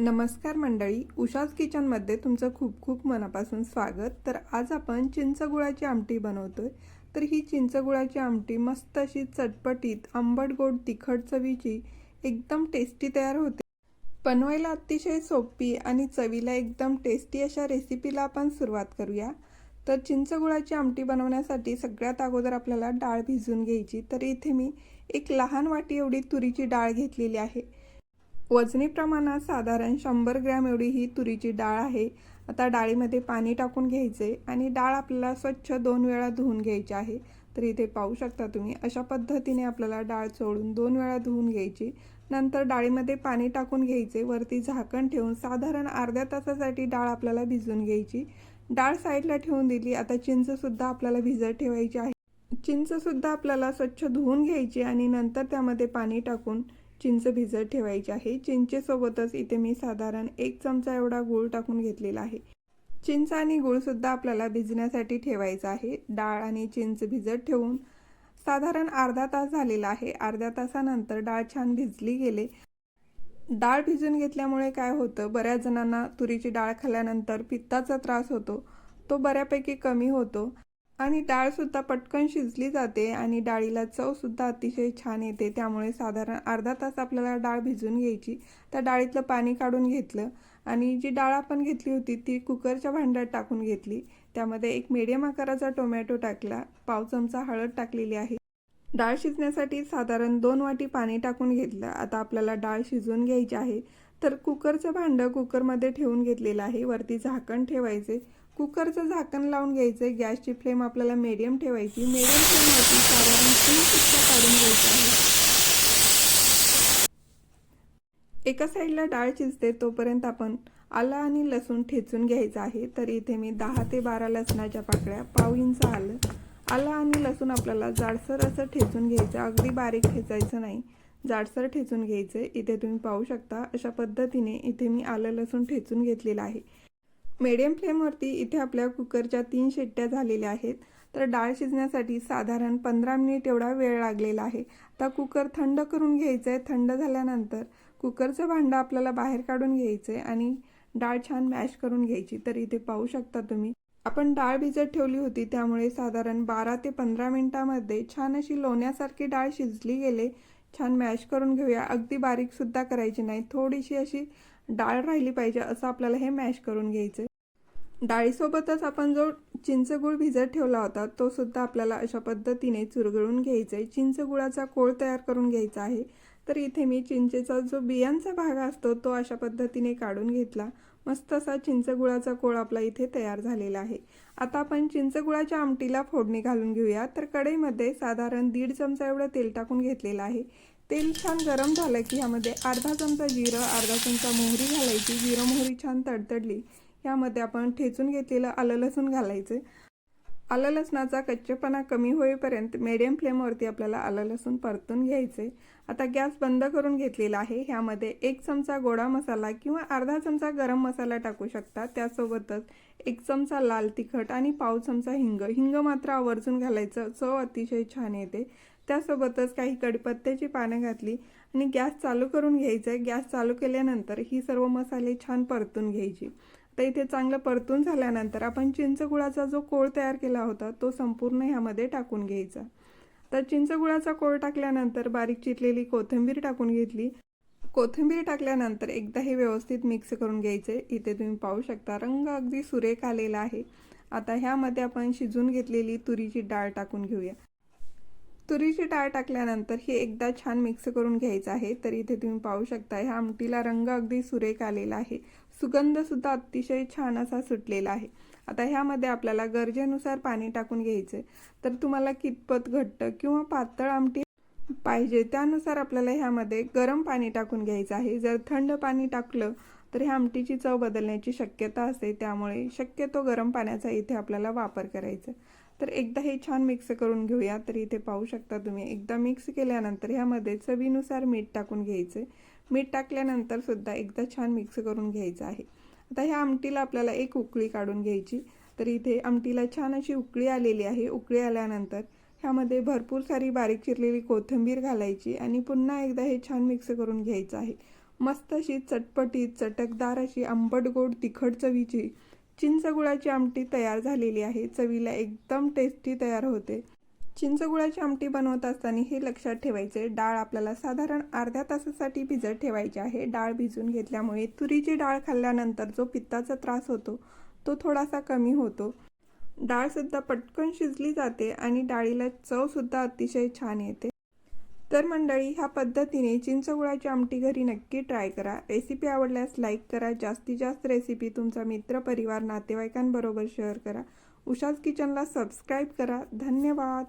नमस्कार मंडळी उषाच किचनमध्ये तुमचं खूप खूप मनापासून स्वागत. तर आज आपण चिंचगुळाची आमटी बनवतोय. तर ही चिंचगुळाची आमटी मस्त अशी चटपटीत आंबट गोड तिखट चवीची एकदम टेस्टी तयार होते. बनवायला अतिशय सोपी आणि चवीला एकदम टेस्टी अशा रेसिपीला आपण सुरुवात करूया. तर चिंचगुळाची आमटी बनवण्यासाठी सगळ्यात अगोदर आपल्याला डाळ भिजून घ्यायची. तर इथे मी एक लहान वाटी एवढी तुरीची डाळ घेतलेली आहे. वजनी प्रमाणात साधारण शंभर ग्रॅम एवढी ही तुरीची डाळ आहे. आता डाळीमध्ये पाणी टाकून घ्यायचे आणि डाळ आपल्याला स्वच्छ दोन वेळा धुवून घ्यायची आहे. तर इथे पाहू शकता तुम्ही अशा पद्धतीने आपल्याला डाळ चोळून दोन वेळा धुवून घ्यायची. नंतर डाळीमध्ये पाणी टाकून घ्यायचे वरती झाकण ठेवून साधारण अर्ध्या तासासाठी डाळ आपल्याला भिजून घ्यायची. डाळ साईडला ठेवून दिली आता चिंचसुद्धा आपल्याला भिजत ठेवायची आहे. चिंचसुद्धा आपल्याला स्वच्छ धुवून घ्यायची आणि नंतर त्यामध्ये पाणी टाकून चिंच भिजत ठेवायची आहे. चिंचेसोबतच इथे मी साधारण एक चमचा एवढा गूळ टाकून घेतलेला आहे. चिंच आणि गूळसुद्धा आपल्याला भिजण्यासाठी ठेवायचा आहे. डाळ आणि चिंच भिजत ठेवून साधारण अर्धा तास झालेला आहे. अर्ध्या तासानंतर डाळ छान भिजली गेले. डाळ भिजून घेतल्यामुळे काय होतं बऱ्याच जणांना तुरीची डाळ खाल्ल्यानंतर पित्ताचा त्रास होतो. तो बऱ्यापैकी कमी होतो. आणि डाळसुद्धा पटकन शिजली जाते आणि डाळीला चवसुद्धा अतिशय छान येते. त्यामुळे साधारण अर्धा तास आपल्याला डाळ भिजून घ्यायची. त्या डाळीतलं पाणी काढून घेतलं आणि जी डाळ आपण घेतली होती ती कुकरच्या भांड्यात टाकून घेतली. त्यामध्ये एक मीडियम आकाराचा टोमॅटो टाकला. पाव चमचा हळद टाकलेली आहे. डाळ शिजण्यासाठी साधारण दोन वाटी पाणी टाकून घेतलं. आता आपल्याला डाळ शिजवून घ्यायची आहे. तर कुकरचं भांडं कुकरमध्ये ठेवून घेतलेलं आहे. वरती झाकण ठेवायचे. कुकरचं झाकण लावून घ्यायचं आहे गॅसची फ्लेम आपल्याला मीडियम ठेवायची. मीडियम फ्लेमवरती साधारण तीन शिट्ट्या काढून घ्यायच्या आहे. एका साईडला डाळ शिजते तोपर्यंत आपण आलं आणि लसूण ठेचून घ्यायचं आहे. तर इथे मी दहा ते बारा लसणाच्या पाकळ्या पाव इंच आलं. आलं आणि लसूण आपल्याला जाडसर असं ठेचून घ्यायचं. अगदी बारीक ठेचायचं नाही. जाडसर ठेचून घ्यायचं इथे तुम्ही पाहू शकता अशा पद्धतीने इथे मी आलं लसूण ठेचून घेतलेलं आहे. मीडियम फ्लेमवरती इथे आपल्या कुकरच्या तीन शिट्ट्या झालेल्या आहेत. तर डाळ शिजण्यासाठी साधारण पंधरा मिनिट एवढा वेळ लागलेला आहे. आता कुकर थंड करून घ्यायचं आहे थंड झाल्यानंतर कुकरचं भांडं आपल्याला बाहेर काढून घ्यायचं आहे आणि डाळ छान मॅश करून घ्यायची. तर इथे पाहू शकता तुम्ही. आपण डाळ भिजत ठेवली होती. त्यामुळे साधारण बारा ते पंधरा मिनिटामध्ये छान अशी लोण्यासारखी डाळ शिजली गेले. छान मॅश करून घेऊया. अगदी बारीकसुद्धा करायची नाही. थोडीशी अशी डाळ राहिली पाहिजे असं आपल्याला हे मॅश करून घ्यायचं डाळीसोबतच आपण जो चिंचगूळ भिजत ठेवला होता तो सुद्धा आपल्याला अशा पद्धतीने चुरगळून घ्यायचा आहे. चिंचगुळाचा कोळ तयार करून घ्यायचा आहे. तर इथे मी चिंचेचा जो बियांचा भाग असतो तो अशा पद्धतीने काढून घेतला. मस्त असा चिंचगुळाचा कोळ आपला इथे तयार झालेला आहे. आता आपण चिंचगुळाच्या आमटीला फोडणी घालून घेऊया. तर कढईमध्ये साधारण दीड चमचा एवढं तेल टाकून घेतलेलं आहे. तेल छान गरम झालं की ह्यामध्ये अर्धा चमचा जिरं अर्धा चमचा मोहरी घालायची. जिरं मोहरी छान तडतडली. यामध्ये आपण ठेचून घेतलेलं आलं लसूण घालायचं. आलं लसणाचा कच्चेपणा कमी होईपर्यंत मेडियम फ्लेमवरती आपल्याला आलं लसूण परतून घ्यायचे आता गॅस बंद करून घेतलेला आहे. ह्यामध्ये एक चमचा गोडा मसाला किंवा अर्धा चमचा गरम मसाला टाकू शकता. त्यासोबतच एक चमचा लाल तिखट आणि पाव चमचा हिंग. हिंग मात्र आवर्जून घालायचं. चव अतिशय छान येते. त्यासोबतच काही कडीपत्त्याची पानं घातली आणि गॅस चालू करून घ्यायचं गॅस चालू केल्यानंतर ही सर्व मसाले छान परतून घ्यायची. तर इथे चांगलं परतून झाल्यानंतर आपण चिंचगुळाचा जो कोळ तयार केला होता तो संपूर्ण ह्यामध्ये टाकून घ्यायचा. तर चिंचगुळाचा कोळ टाकल्यानंतर बारीक चिरलेली कोथिंबीर टाकून घेतली. कोथिंबीर टाकल्यानंतर एकदा हे व्यवस्थित मिक्स करून घ्यायचे. इथे तुम्ही पाहू शकता रंग अगदी सुरेख आलेला आहे. आता ह्यामध्ये आपण शिजून घेतलेली तुरीची डाळ टाकून घेऊया. तुरीची डाळ टाकल्यानंतर हे एकदा छान मिक्स करून घ्यायचं आहे. तर इथे तुम्ही पाहू शकता ह्या आमटीला रंग अगदी सुरेख आलेला आहे. सुगंधसुद्धा अतिशय छान असा सुटलेला आहे. आता ह्यामध्ये आपल्याला गरजेनुसार पाणी टाकून घ्यायचं तर तुम्हाला कितपत घट्ट किंवा पातळ आमटी पाहिजे त्यानुसार आपल्याला ह्यामध्ये गरम पाणी टाकून घ्यायचं आहे. जर थंड पाणी टाकलं तर ह्या आमटीची चव बदलण्याची शक्यता असते. त्यामुळे शक्यतो गरम पाण्याचा इथे आपल्याला वापर करायचा तर एकदा हे छान मिक्स करून घेऊया. तर इथे पाहू शकता तुम्ही एकदा मिक्स केल्यानंतर ह्यामध्ये चवीनुसार मीठ टाकून घ्यायचं. मीठ टाकल्यानंतर सुद्धा एकदा छान मिक्स करून घ्यायचं आहे. आता ह्या आमटीला आपल्याला एक उकळी काढून घ्यायची. तर इथे आमटीला छान अशी उकळी आलेली आहे. उकळी आल्यानंतर ह्यामध्ये भरपूर सारी बारीक चिरलेली कोथिंबीर घालायची आणि पुन्हा एकदा हे छान मिक्स करून घ्यायचं आहे. मस्त अशी चटपटीत चटकदार अशी आंबट गोड तिखट चवीची चिंचगुळाची आमटी तयार झालेली आहे. चवीला एकदम टेस्टी तयार होते. चिंचगुळाची आमटी बनवत असताना हे लक्षात ठेवायचे. डाळ आपल्याला साधारण अर्ध्या तासासाठी भिजत ठेवायची आहे. डाळ भिजून घेतल्यामुळे तुरीची डाळ खाल्ल्यानंतर जो पित्ताचा त्रास होतो तो थोडासा कमी होतो. डाळसुद्धा पटकन शिजली जाते आणि डाळीला चवसुद्धा अतिशय छान येते. तर मंडळी ह्या पद्धतीने चिंचगुळाची आमटी घरी नक्की ट्राय करा. रेसिपी आवडल्यास लाईक करा. जास्तीत जास्त रेसिपी तुमचा मित्र परिवार नातेवाईकांबरोबर शेअर करा. उषाज किचनला सबस्क्राईब करा. धन्यवाद.